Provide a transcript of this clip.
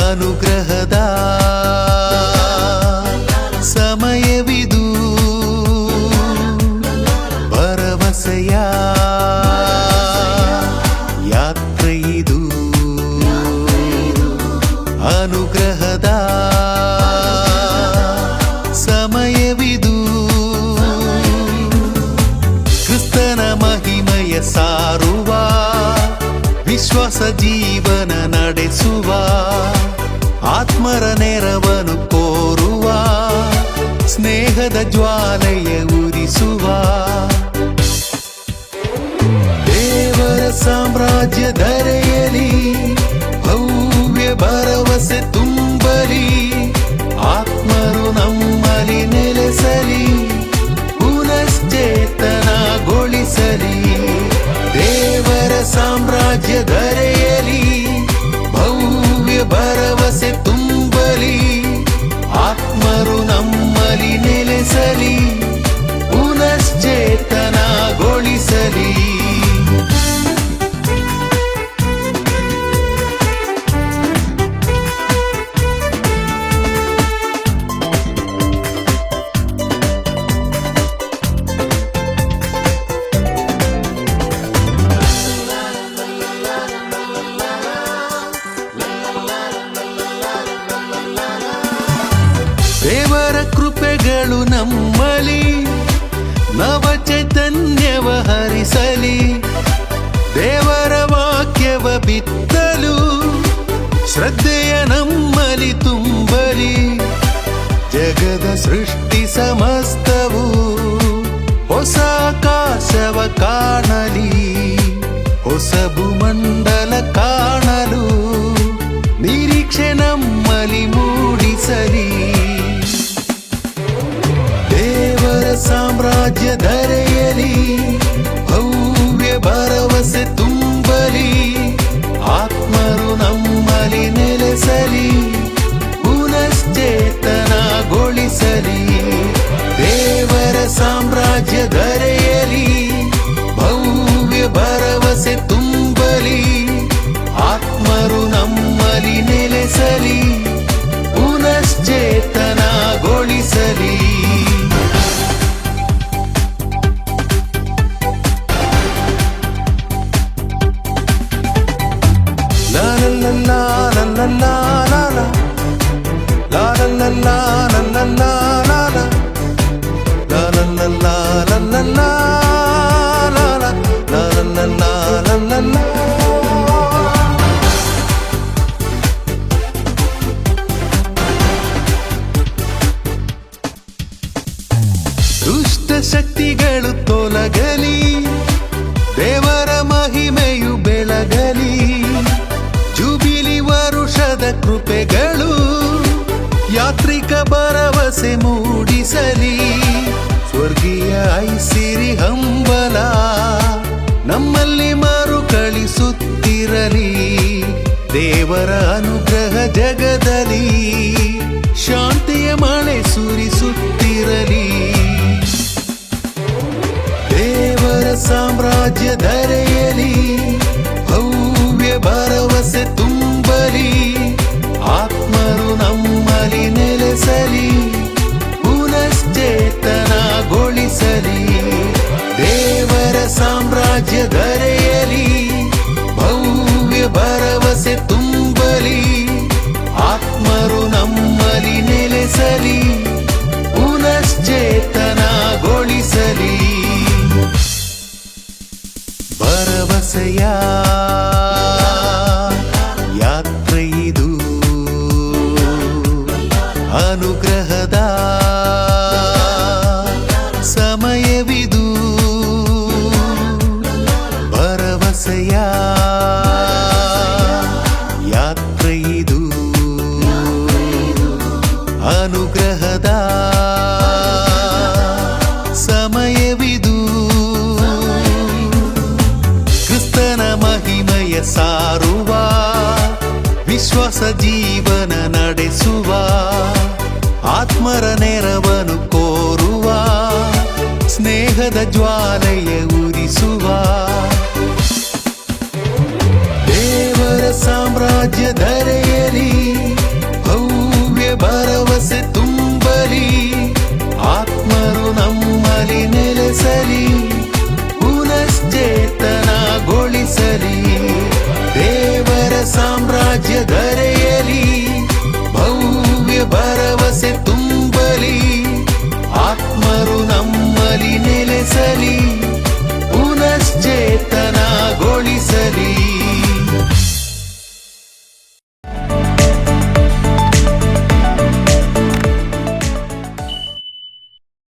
ಅನುಗ್ರಹದ ಸಮಯವಿದು ಭರವಸೆಯ ಯಾತ್ರೆ ಇದು ಅನುಗ್ರಹದ ಸಮಯವಿದು ಕ್ರಿಸ್ತನ ಮಹಿಮೆಯ ಸಾರುವ ವಿಶ್ವಾಸ ಜೀವನ ನಡೆಸುವ ಆತ್ಮರ ನೆರವನು ಕೋರುವ, ಸ್ನೇಹದ ಜ್ವಾಲೆಯ ಉರಿಸುವ. ದೇವರ ಸಾಮ್ರಾಜ್ಯ ಧರೆಯಲಿ, ಭವ್ಯ ಭರವಸೆ ತುಂಬಲಿ, ಆತ್ಮರು ನಮ್ಮಲಿ ನೆಲೆಸಲಿ, ಪುನಶ್ಚೇತನಗೊಳಿಸಲಿ. ದೇವರ ಸಾಮ್ರಾಜ್ಯ ಧರೆಯಲಿ, ಭವ್ಯ ಭರವಸೆ ನೆಲೆಸಲಿ ಪುನಶ್ಚೇತನಗೊಳಿಸಲಿ. ದೇವರ ಕೃಪೆಗಳು ನಮ್ಮಲಿ ಹರಿಸಲಿ ದೇವರ ವಾಕ್ಯವ ಬಿತ್ತಲು ಶ್ರದ್ಧೆಯ ನಮ್ಮಲಿ ತುಂಬಲಿ. ദുഷ്ടശക്തികൾ തൊലകലീ ಭರವಸೆ ಮೂಡಿಸಲಿ. ಸ್ವರ್ಗೀಯ ಐಸಿರಿ ಹಂಬಲ, ನಮ್ಮಲ್ಲಿ ಮರುಕಳಿಸುತ್ತಿರಲಿ ದೇವರ ಅನುಗ್ರಹ ಜಗದಲ್ಲಿ, ಶಾಂತಿಯ ಮಳೆ ಸುರಿಸುತ್ತಿರಲಿ. ದೇವರ ಸಾಮ್ರಾಜ್ಯ ಜೀವನ ನಡೆಸುವ, ಆತ್ಮರ ನೆರವನು ಕೋರುವ, ಸ್ನೇಹದ ಜ್ವಾಲೆಯ ಉರಿಸುವ. ದೇವರ ಸಾಮ್ರಾಜ್ಯ ಧರೆಯಲಿ, ಭವ್ಯ ಭರವಸೆ ತುಂಬಲಿ, ಆತ್ಮರು ನಮ್ಮಲ್ಲಿ ನೆಲೆಸಲಿ, ಪುನಶ್ಚೇತನಗೊಳಿಸಲಿ. ದೇವರ ಸಾಮ್ರಾಜ್ಯ ಧರೆಯಲಿ feliz.